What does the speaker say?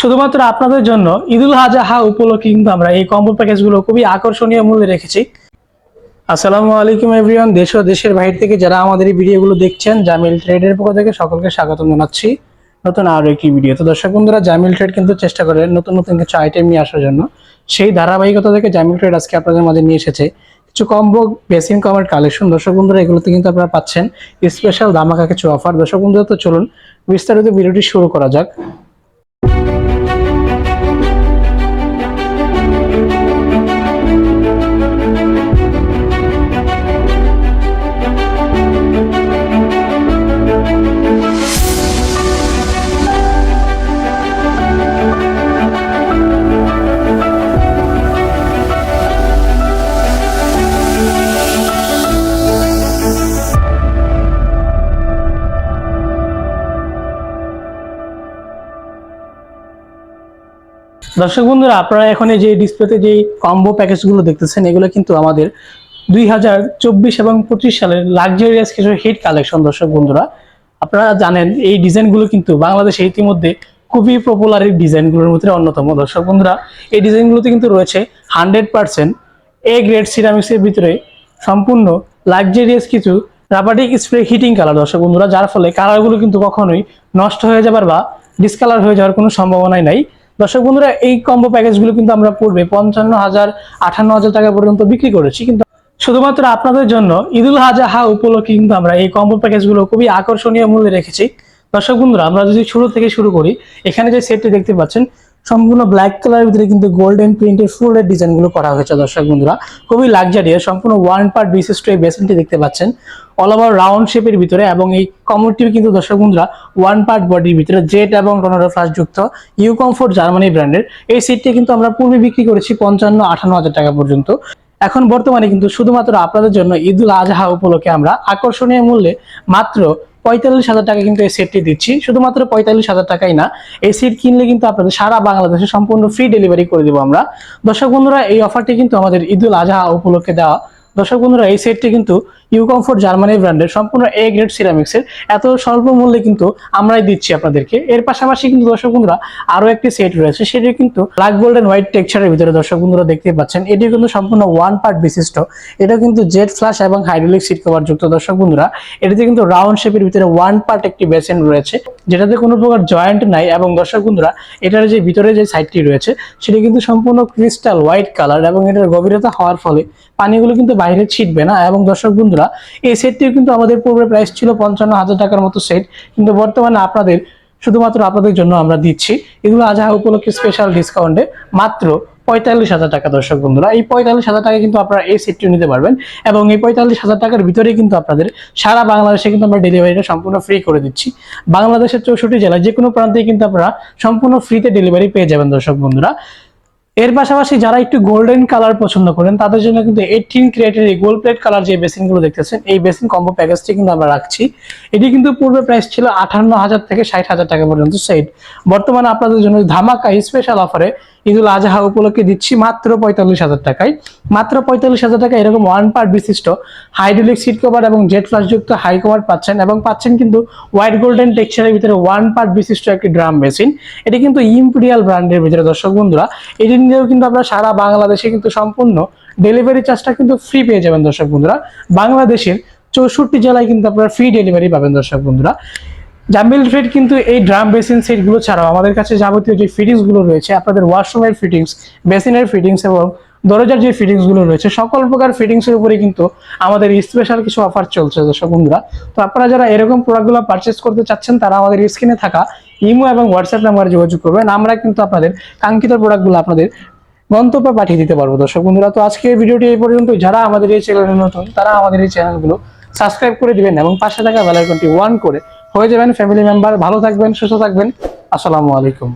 শুধুমাত্র আপনাদের জন্য ঈদুল আজহা উপলক্ষে কিন্তু আমরা এই কম্বো প্যাকেজগুলো খুবই আকর্ষণীয় মূল্যে রেখেছি। আসসালামু আলাইকুম এভরিওয়ান দেশ ও দেশের বাইরে থেকে যারা আমাদের এই ভিডিওগুলো দেখছেন জামিল ট্রেডের পক্ষ থেকে সকলকে স্বাগত জানাচ্ছি। নতুন আরও একটি ভিডিও তো দর্শক বন্ধুরা জামিল ট্রেড কিন্তু চেষ্টা করে নতুন নতুন কিছু আইটেম নিয়ে আসার জন্য। সেই ধারাবাহিকতা থেকে জামিল ট্রেড আজকে আপনাদের মাঝে নিয়ে এসেছে। কিছু কম্বো বেসিন কমার কালেকশন দর্শক বন্ধুরা, এগুলোতে কিন্তু আপনারা পাচ্ছেন স্পেশাল দামাকা কিছু অফার দর্শক বন্ধুরা, তো চলুন বিস্তারিত ভিডিওটি শুরু করা যাক। দর্শক বন্ধুরা, আপনারা এখন যে ডিসপ্লেতে যে কম্বো প্যাকেজগুলো দেখতেছেন, এগুলো কিন্তু আমাদের দুই হাজার চব্বিশ এবং পঁচিশ সালের লাক্সারিয়াস কিছু হিট কালেকশন দর্শক বন্ধুরা। আপনারা জানেন, এই ডিজাইনগুলো কিন্তু বাংলাদেশে ইতিমধ্যে খুবই পপুলার এই ডিজাইনগুলোর মধ্যে অন্যতম। দর্শক বন্ধুরা, এই ডিজাইনগুলোতে কিন্তু রয়েছে হান্ড্রেড পার্সেন্ট এ গ্রেড সিরামিক্সের ভিতরে সম্পূর্ণ লাক্সারিয়াস কিছু রাবাটিক স্প্রে হিটিং কালার দর্শক বন্ধুরা, যার ফলে কালারগুলো কিন্তু কখনোই নষ্ট হয়ে যাবার বা ডিসকালার হয়ে যাওয়ার কোনো সম্ভাবনাই নাই। দর্শক বন্ধুরা, এই কম্বো প্যাকেজগুলো কিন্তু আমরা পূর্বে পঞ্চান্ন হাজার আঠান্ন হাজার টাকা পর্যন্ত বিক্রি করেছি। কিন্তু শুধুমাত্র আপনাদের জন্য ঈদুল আজহা উপলক্ষে কিন্তু আমরা এই কম্বো প্যাকেজগুলো খুবই আকর্ষণীয় মূল্যে রেখেছি। দর্শক বন্ধুরা, আমরা যদি শুরু থেকে শুরু করি, এখানে যে সেটটি দেখতে পাচ্ছেন সম্পূর্ণ ব্ল্যাক কালারের ভিতরে কিন্তু গোল্ডেন প্রিন্টের ফুলের ডিজাইনগুলো করা হয়েছে, দর্শক বন্ধুরা। খুবই লাক্সারিয়াস সম্পূর্ণ ওয়ান পার্ট বিশিষ্ট এই বেসিনটি দেখতে পাচ্ছেন। অল ওভার রাউন্ড শেপের ভিতরে এবং এই কমোডটি কিন্তু, দর্শক বন্ধুরা ওয়ান পার্ট বডির ভিতরে জেট এবং ফ্লাস যুক্ত ইউ কমফোর্ট জার্মানি ব্র্যান্ডের এই সেটটি কিন্তু আমরা পূর্বে বিক্রি করেছি পঞ্চান্ন, আঠান্ন হাজার টাকা পর্যন্ত। এখন বর্তমানে কিন্তু শুধুমাত্র আপনাদের জন্য ঈদুল আজহা উপলক্ষে আমরা আকর্ষণীয় মূল্যে মাত্র পঁয়তাল্লিশ হাজার টাকা কিন্তু এই সেটটি দিচ্ছি। শুধুমাত্র পঁয়তাল্লিশ হাজার টাকাই না, এই সেট কিনলে কিন্তু আপনাদের সারা বাংলাদেশে সম্পূর্ণ ফ্রি ডেলিভারি করে দেবো আমরা। দর্শক বন্ধুরা, এই অফারটি কিন্তু আমাদের ঈদুল আজহা উপলক্ষে দেওয়া। দর্শক বন্ধুরা, এই সেটটি কিন্তু ইউ কমফোর্ট জার্মানি ব্র্যান্ডের সম্পূর্ণ এ গ্রেড সিরামিক্সের এত স্বল্প মূল্যে কিন্তু আমরাই দিচ্ছি আপনাদেরকে। এর পাশাপাশি কিন্তু দর্শক বন্ধুরা আরও একটি সেট রয়েছে। সেটি কিন্তু ব্ল্যাক গোল্ড এন্ড হোয়াইট টেক্সচারের ভিতরে দর্শক বন্ধুরা দেখতে পাচ্ছেন। এটি কিন্তু সম্পূর্ণ ওয়ান পার্ট বিশিষ্ট। এটা কিন্তু জেট ফ্লাশ এবং হাইড্রোলিক সিট কভার যুক্ত। দর্শক বন্ধুরা, এটিতে কিন্তু রাউন্ড শেপের ভিতরে ওয়ান পার্ট একটি বেসিন রয়েছে, যেটাতে কোনো প্রকার জয়েন্ট নাই এবং দর্শক বন্ধুরা, এটার যে ভিতরে যে সাইডটি রয়েছে, সেটি কিন্তু সম্পূর্ণ ক্রিস্টাল হোয়াইট কালার এবং এটার গভীরতা হওয়ার ফলে পানিগুলো কিন্তু বাইরে ছিটবে না। এবং দর্শক বন্ধুরা, এই সেটটিও কিন্তু আমাদের পূর্বে প্রাইস ছিল পঞ্চান্ন হাজার টাকার মতো সেট কিন্তু বর্তমানে আপনাদের, শুধুমাত্র আপনাদের জন্য আমরা দিচ্ছি। এগুলো আজহা উপলক্ষে স্পেশাল ডিসকাউন্টে মাত্র পঁয়তাল্লিশ হাজার টাকা, দর্শক বন্ধুরা। এই পঁয়তাল্লিশ হাজার টাকা কিন্তু আপনারা এই সেটটি নিতে পারবেন। এবং এই পঁয়তাল্লিশ হাজার টাকার ভিতরেই কিন্তু আপনাদের সারা বাংলাদেশে কিন্তু আমরা ডেলিভারিটা সম্পূর্ণ ফ্রি করে দিচ্ছি। বাংলাদেশের চৌষট্টি জেলায় যে কোনো প্রান্তেই কিন্তু আপনারা সম্পূর্ণ ফ্রিতে ডেলিভারি পেয়ে যাবেন, দর্শক বন্ধুরা। এর পাশাপাশি যারা একটু গোল্ডেন কালার পছন্দ করেন, তাদের জন্য কিন্তু এইটিন ক্রিয়েটের এই গোল্ড প্লেট কালার যে বেসিনগুলো দেখতেছেন, এই বেসিন কম্বো প্যাকেজটি কিন্তু আমরা রাখছি। এটি কিন্তু পূর্বে প্রাইস ছিল আঠান্ন হাজার থেকে ষাট হাজার টাকা পর্যন্ত সেট বর্তমানে আপনাদের জন্য ধামাকা স্পেশাল অফারে ঈদুল আজহা উপলক্ষে দিচ্ছি মাত্র পঁয়তাল্লিশ হাজার টাকায়। মাত্র পঁয়তাল্লিশ হাজার টাকা এরকম ওয়ান পার্ট বিশিষ্ট হাইড্রোলিক সিট কভার এবং জেট ফ্লাশ যুক্ত হাই কভার পাচ্ছেন এবং পাচ্ছেন কিন্তু হোয়াইট গোল্ডেন টেক্সচারের ভিতরে ওয়ান পার্ট বিশিষ্ট একটি ড্রাম মেশিন এটি কিন্তু ইম্পেরিয়াল ব্র্যান্ডের ভিতরে দর্শক বন্ধুরা, এটি নিয়েও কিন্তু আপনারা সারা বাংলাদেশে কিন্তু সম্পূর্ণ ডেলিভারি চার্জটা কিন্তু ফ্রি পেয়ে যাবেন দর্শক বন্ধুরা। বাংলাদেশের চৌষট্টি জেলায় কিন্তু আপনারা ফ্রি ডেলিভারি পাবেন দর্শক বন্ধুরা। জাম্বিল ফিট কিন্তু এই ড্রাম বেসিন সেটগুলো ছাড়াও আমাদের কাছে যাবতীয় যে ফিটিংসগুলো রয়েছে, আপনাদের ওয়াশরুমের ফিটিংস বেসিনের ফিটিংস এবং দরজার যে ফিটিংসগুলো রয়েছে, সকল প্রকার ফিটিংস এর উপরে কিন্তু আমাদের স্পেশাল কিছু অফার চলছে দর্শক বন্ধুরা। তো আপনারা যারা এরকম প্রোডাক্টগুলো পারচেস করতে চাচ্ছেন, তারা আমাদের স্ক্রিনে থাকা ইমো এবং হোয়াটসঅ্যাপ নাম্বারে যোগাযোগ করবেন। আমরা কিন্তু আপনাদের কাঙ্ক্ষিত প্রোডাক্টগুলো আপনাদের গন্তব্যে পাঠিয়ে দিতে পারব দর্শক বন্ধুরা। তো আজকে ভিডিওটি এই পর্যন্ত যারা আমাদের এই চ্যানেলে নতুন, তারা আমাদের এই চ্যানেলগুলো সাবস্ক্রাইব করে দিবেন এবং পাশে থাকা বেল আইকনটি ওয়ান করে হয়ে যাবেন ফ্যামিলি মেম্বার ভালো থাকবেন, সুস্থ থাকবেন। আসসালামু আলাইকুম।